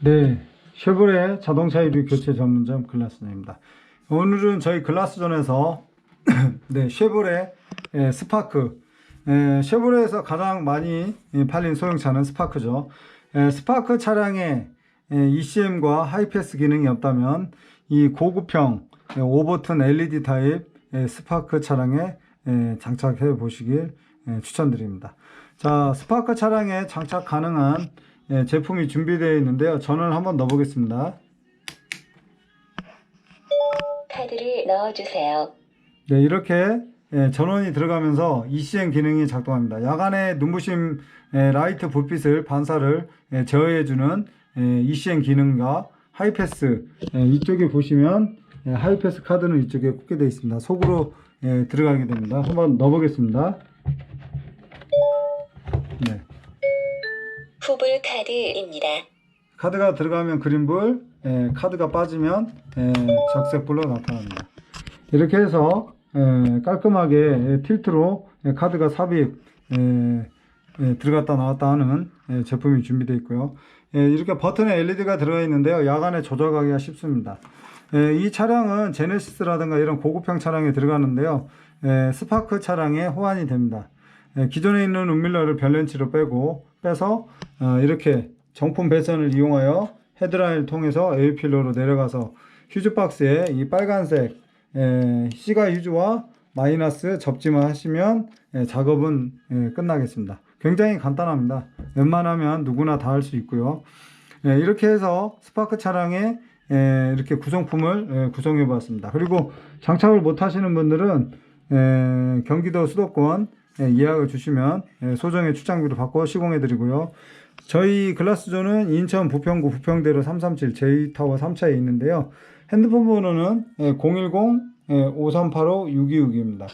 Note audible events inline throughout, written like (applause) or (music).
네, 쉐보레 자동차 유리 교체 전문점 글라스존입니다. 오늘은 저희 글라스존에서 (clears throat) 네, 쉐보레 예, 스파크 예, 쉐보레에서 가장 많이 예, 팔린 소형차는 스파크죠. 예, 스파크 차량에 예, ECM과 하이패스 기능이 없다면 이 고급형 예, 5버튼 LED 타입 예, 스파크 차량에 예, 장착해 보시길 예, 추천드립니다. 자, 스파크 차량에 장착 가능한 예, 제품이 준비되어 있는데요. 전원을 한번 넣어보겠습니다. 카드를 넣어주세요. 네, 이렇게 예, 전원이 들어가면서 ECM 기능이 작동합니다. 야간에 눈부심 예, 라이트 불빛을 반사를 예, 제어해주는 예, ECM 기능과 하이패스 예, 이쪽에 보시면 예, 하이패스 카드는 이쪽에 꽂게 되어 있습니다. 속으로 예, 들어가게 됩니다. 한번 넣어보겠습니다. 네. 후불 카드입니다. 카드가 들어가면 그린불, 예, 카드가 빠지면 예, 적색불로 나타납니다. 이렇게 해서 예, 깔끔하게 예, 틸트로 예, 카드가 삽입 들어갔다 나왔다 하는 예, 제품이 준비되어 있고요. 예, 이렇게 버튼에 LED가 들어가 있는데요. 야간에 조작하기가 쉽습니다. 예, 이 차량은 제네시스라든가 이런 고급형 차량에 들어가는데요. 예, 스파크 차량에 호환이 됩니다. 예, 기존에 있는 움밀러를 별렌치로 빼고 빼서 어, 이렇게 정품 배선을 이용하여 헤드라인을 통해서 에어필러로 내려가서 휴즈 박스에 이 빨간색 에, C가 휴즈와 마이너스 접지만 하시면 에, 작업은 에, 끝나겠습니다. 굉장히 간단합니다. 웬만하면 누구나 다 할 수 있고요. 에, 이렇게 해서 스파크 차량에 에, 이렇게 구성품을 에, 구성해 보았습니다. 그리고 장착을 못 하시는 분들은 에, 경기도 수도권 에, 예약을 주시면 에, 소정의 출장비로 바꿔 시공해 드리고요. 저희 글라스존은 인천 부평구 부평대로 337 J타워 3차에 있는데요. 핸드폰 번호는 010-5385-6262입니다.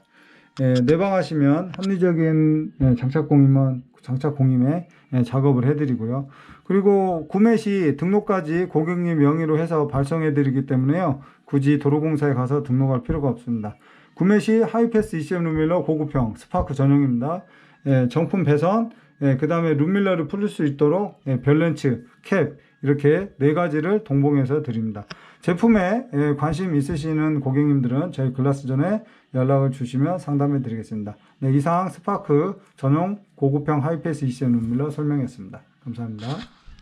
내방하시면 합리적인 예, 장착 공임은 장착 공임에 예, 작업을 해드리고요. 그리고 구매 시 등록까지 고객님 명의로 해서 발송해 드리기 때문에요. 굳이 도로공사에 가서 등록할 필요가 없습니다. 구매 시 하이패스 ECM 룸밀러 고급형 스파크 전용입니다. 예, 정품 배선, 그 다음에 룸밀러를 풀릴 수 있도록 예, 별렌츠, 캡 이렇게 네 가지를 동봉해서 드립니다. 제품에 예, 관심 있으시는 고객님들은 저희 글라스전에 연락을 주시면 상담해 드리겠습니다. 네, 이상 스파크 전용 고급형 하이패스 ECM 룸밀러 설명했습니다. 감사합니다.